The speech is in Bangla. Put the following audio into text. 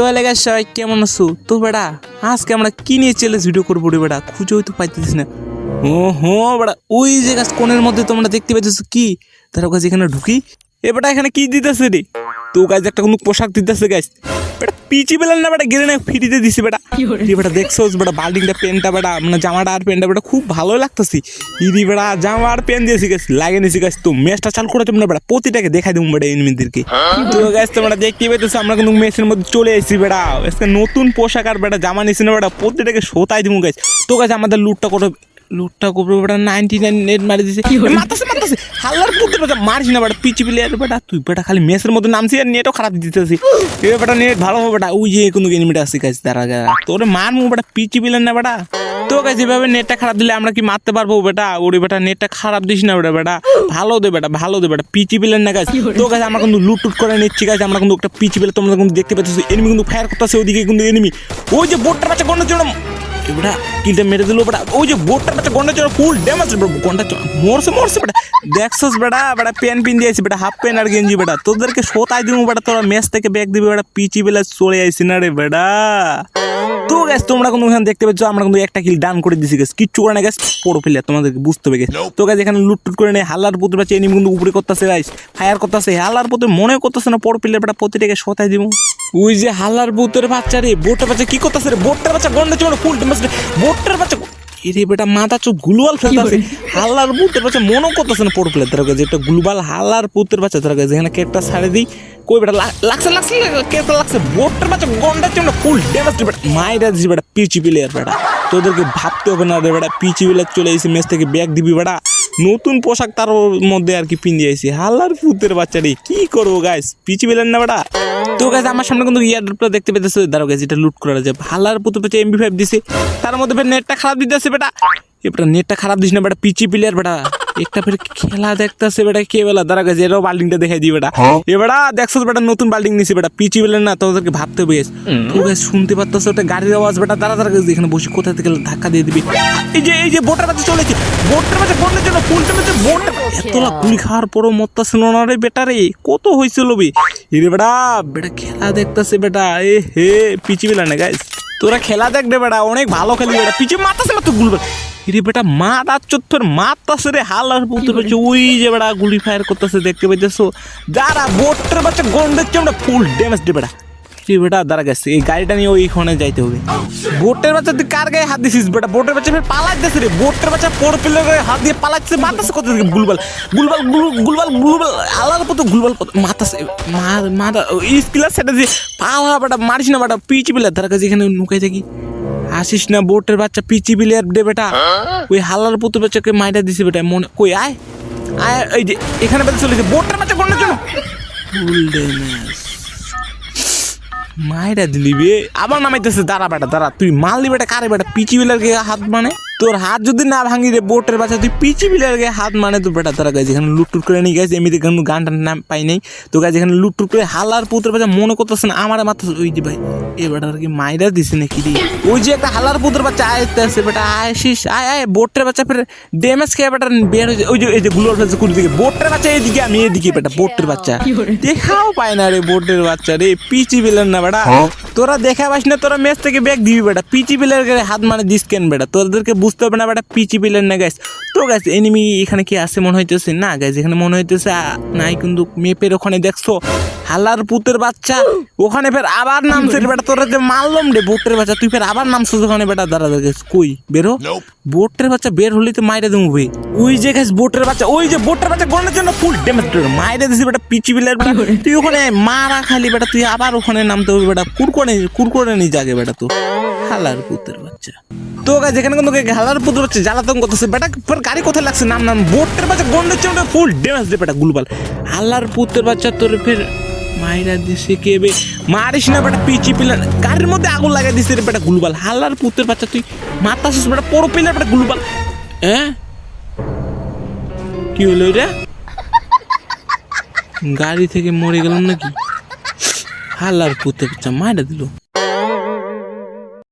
তো এলাকার সবাই কেমন আছো? তো বেড়া আজকে আমরা কি নিয়ে চ্যালেঞ্জ ভিডিও করব রে বেড়া খুঁজেও তো পাইতেছিস না। ও হো বেড়া ওই যে গাছ কোণের মধ্যে তোমরা দেখতে পাইতেছো কি? তার কাছে এখানে ঢুকি। এ বেটা, এখানে কি দিতেছে রে? তো গাছ একটা কোনো পোশাক দিতেছে গাছ বেটা পিচি বেলার না বেটা গেলে না ফ্রিতে দিছে বেটা। এই বেটা দেখছ বেটা বাল্ডিংটা পেনটা বেটা মানে জামাটা আর পেনটা বেটা খুব ভালো লাগতেছি। ইরি বেটা জামা আর পেন দিয়েছি গাছ লাগে নিয়েছি গাছ তো মেসটা চালু করে তোমরা বেটা প্রতিটাকে দেখাই দেবো বেটা এনিমিদেরকে। তো গাছ তোমরা দেখতে পাইতেছো আমরা কিন্তু মেসের মধ্যে চলে এসেছি বেটা। আজকে নতুন পোশাক আর বেটা জামা নিয়েছি না বেটা প্রতিটাকে শোতাই দিব গাছ তো গাছ আমাদের লুটটা করে লুটটা করবে বেটা নাইনটি নাইন নেট মারি দিছে। মাতাছে মাতাছে হাল্লার পুত্র বেটা মারিস না বেটা পিচি প্লেয়ার বেটা তুই বেটা খালি মেসের মধ্যে নামছি আর নেটও খারাপ দিতেছি। এ বেটা নেট ভালো হবে বেটা ওই যে কোনো এনিমিটা আছে কাছে তারা বেটা পিচি প্লেয়ার না বেটা। তো কাছে এভাবে নেটটা খারাপ দিলে আমরা কি মারতে পারব বেটা? ওরে বেটা নেটটা খারাপ দিস না বেটা বেটা। ভালো দে বেটা ভালো দে বেটা পিচি প্লেয়ার না গাছ তো কাছে আমরা কিন্তু লুট টুট করে নিচ্ছি গাছ আমরা কিন্তু একটা পিচি প্লেয়ার তোমরা কিন্তু দেখতে পাচ্ছি এনিমি কিন্তু ফায়ার করতেছে ওদিকে কিন্তু এনিমি ওই যে বোটটা বাচ্চা গন্ডের জন্য এবারে কিলটা মেরে দিল বেটা। ওই যে বোটটা বেটা গন্ডা চড়া ফুল ড্যামেজ গন্ডা মরছে মরছে বেটা। দেখছস বেটা বেটা প্যান পিন দিয়েছি বেটা হাফ প্যান্ট আর গেঞ্জি বেটা। তোদেরকে শোতাই দিব বেটা, তোরা ম্যাচ থেকে ব্যাগ দিবি বেটা, পিচি বেলা চলে আইসি না রে বেটা। গ্যাস তোমরা কিন্তু এখানে দেখতে পাচ্ছ, আমরা কিন্তু একটা কিল ডান করে দিছি গেছে কিচ্ছু করে না গেছ পড়ো ফেলে তোমাদেরকে বুঝতে হবে গেছ তো গ্যাস এখানে লুট টুট করে নেই হাল্লার পুতুল পাচ্ছে এনিমি কিন্তু উপরে করতেছে রাইস ফায়ার করতেছে হাল্লার পুত্র মনে করতেছে না, পড়ো ফেলে প্রতিটাকে সতাই দিব। ওই যে হাল্লার বুতের বাচ্চা রে, বোটের বাচ্চা কি করতেছে রে? বোটটার বাচ্চা গন্ডা চলে ফুল বোটের বাচ্চা এরে বেটা মাথা চোখ গুলবাল ফেলতেছে। হাল্লার পুতের বাচ্চা মনও করতেছে না পড়ে ফেলে তার একটা গুলবাল হাল্লার পুতের বাচ্চা তার এখানে কেকটা ছাড়ে দিই। কই বেটা লাগছে লাগছে কেকটা লাগছে। বোটটার বাচ্চা গন্ডার জন্য ফুল ড্যামেজ বেটা মাইরা দিছি বেটা পিচি প্লেয়ার বেটা। তোদেরকে ভাবতে হবে না রে বেটা পিচি প্লেয়ার চলে এসে মেস থেকে ব্যাগ দিবি বেটা। নতুন পোশাক তার মধ্যে আর কি পিন্দি আইছি। হাল্লার পুতের বাচ্চা রে কি করব গাইস পিচি প্লেয়ার না বেটা। তো গাইজ আমার সামনে কিন্তু ইয়ারড্রপটা দেখতে পেতেছে। দাঁড়াও গাইজ এটা লুট করা যায় ভালার পুতু পেছে এমবি ফাইভ দিছে। তার মধ্যে নেটটা খারাপ দিতেছে বেটা। এবার নেটটা খারাপ দিস না বেটা, পিচি প্লেয়ার বেটা। একটা ফের খেলা দেখতেছে বেটা কে বেলা? দাঁড়া গেছে এরাও বাল্ডিংটা দেখাই দিই বেটা এ বেটা দেখছ তো বেটা নতুন বাল্ডিং নিছি বেটা পিচি প্লেয়ার না তোদেরকে ভাবতে হবে তো শুনতে পারতেছ ওটা গাড়ির আওয়াজ বেটা দাঁড়া দাঁড়া গেছে এখানে বসে কোথা থেকে ধাক্কা দিয়ে দিবি? এই যে এই যে বোটের কাছে চলেছে বোটের কাছে বন্ধের জন্য ফুলটা এতলা গুলি খাওয়ার পরও মরতাছে না রে বেটা রে। কত হয়েছিল বে। এরে বেটা বেটা খেলা দেখতেছে বেটা এ হে পিচি বেলা না গাইস তোরা খেলা দেখ রে বেটা অনেক ভালো খেলি বেটা পিছে মারতাছে না তো গুলবে রে বেটা মা রাত চত্বর মারতাছে রে, হাল আর পুতুর হচ্ছে ওই যে বেটা গুলি ফায়ার করতেছে, দেখতে পাইতেছো? যারা বোটের বাচ্চা গন্ডের চেয়ে ফুল ড্যামেজ দে বেটা রে বেটা, দাঁড়া গেছে এই গাড়িটা নিয়ে ওইখানে যাইতে হবে। বোটের বাচ্চা তুই কার গায়ে হাত দিছিস বেটা? বোটের বাচ্চা ফের পালাইতেছে রে, বোটের বাচ্চা পর পিলের হাত দিয়ে পালাচ্ছে মারতেছে কত গুলবাল। গুলবাল গুল- গুলবাল গুলবাল, আলাদা কত গুলবাল কত মারতেছে, মার মার স্কিলার সেটা দিয়ে পালা বেটা, মারিস না বেটা, পিচি পিলার তার কাছে এখানে নুকাই থাকি। আসিস না, বোটের বাচ্চা, পিচি বিলিয়ার দে বেটা। ওই হালার পুতুর বাচ্চাকে মাইটা দিছে বেটা, মনে কই, আয়। আয়, এই যে, এখানে বেটা চলে যে বোটের বাচ্চা কোন জন্য। মায়েরা দিলি বে। আবার নামাইতেছে, দাঁড়া বেটা, দাঁড়া, তুই মারলি বেটা, কারে বেটা, পিচি বিলার হাত মানে তোর হাত যদি না ভাঙি রে, বোটের বাচ্চা, তুই পিচি বিলার গায়ে হাত মানে তো বেটা তারা গাছ এখানে লুটটুট করে নিয়ে গেছে, এমনিতে কোনো গানটার নাম পাই নাই। তো গাছ এখানে লুটটুট করে হালার পুত্রের বাচ্চা মনে করতেছে না, আমার মাথা ওই যে ভাই, এ বেটা আর কি মাইরা দিছে নাকি রে? ওই যে একটা হালার পুত্রের বাচ্চা আয়তে আছে বেটা আয়সিস আয় আয়, বোটের বাচ্চা ফের ড্যামেজ খেয়ে বেটা বের হয়েছে ওই যে, এই যে গুলোর ফেলছে কোন দিকে, বোটের বাচ্চা এইদিকে আমি এদিকে, বেটা, বোটের বাচ্চা। দেখাও পায় না রে বোটের বাচ্চা রে, পিচি বিলেন না বেটা। তোরা দেখা পাস না, তোরা ম্যাচ থেকে ব্যাগ দিবি বেটা। পিচি পিলার গায়ে হাত মানে দিস কেন বেটা? তোদেরকে বুঝতে হবে না বেটা, পিচি পিলার না গাছ তো গাছ এনিমি এখানে কি আসে মনে হইতেছে? না গাছ এখানে মনে হইতেছে নাই কিন্তু মেপের ওখানে দেখছ। হালার পুতের বাচ্চা। ওখানে ফের আবার নামছে রে বেটা তোরা যে মারলাম রে বোটের বাচ্চা তুই ফের আবার নামছিস ওখানে বেটা দাঁড়া দাঁড়া কই বেরো। বোটের বাচ্চা বের হলে তো মাইরে দেবো ভাই। ওই যে গাছ বোটের বাচ্চা ওই যে বোটের বাচ্চা গণের জন্য ফুল ড্যামেজ মাইরে দিছি বেটা পিচি বিলার বেটা। তুই ওখানে মারা খালি বেটা তুই আবার ওখানে নামতে হবে বেটা কুরকোনে কুরকোনে নি জাগে বেটা তো। হালার পুতের বাচ্চা। তো গাছ এখানে কিন্তু হালার পুতের বাচ্চা জ্বালাতন করতেছে। বেটা ফের গাড়ি কোথায় লাগছে নাম নাম বোটের বাচ্চা গন্ডের জন্য ফুল ড্যামেজ দে বেটা গুলবাল। হালার পুতের বাচ্চা তোর ফের মাইরা দিছে কে বে? মারিস না বেটা, পিচি পিলার গাড়ির মধ্যে আগুন লাগাই দিছে রে বেটা গুলবাল। হাল্লার পুতের বাচ্চা, তুই মাতাছিস বেটা পড়ো পিলার বেটা গুলবাল। হ্যাঁ? কি হলো এটা? গাড়ি থেকে মরে গেলাম নাকি? হাল্লার পুতে বাচ্চা মাইরা দিল।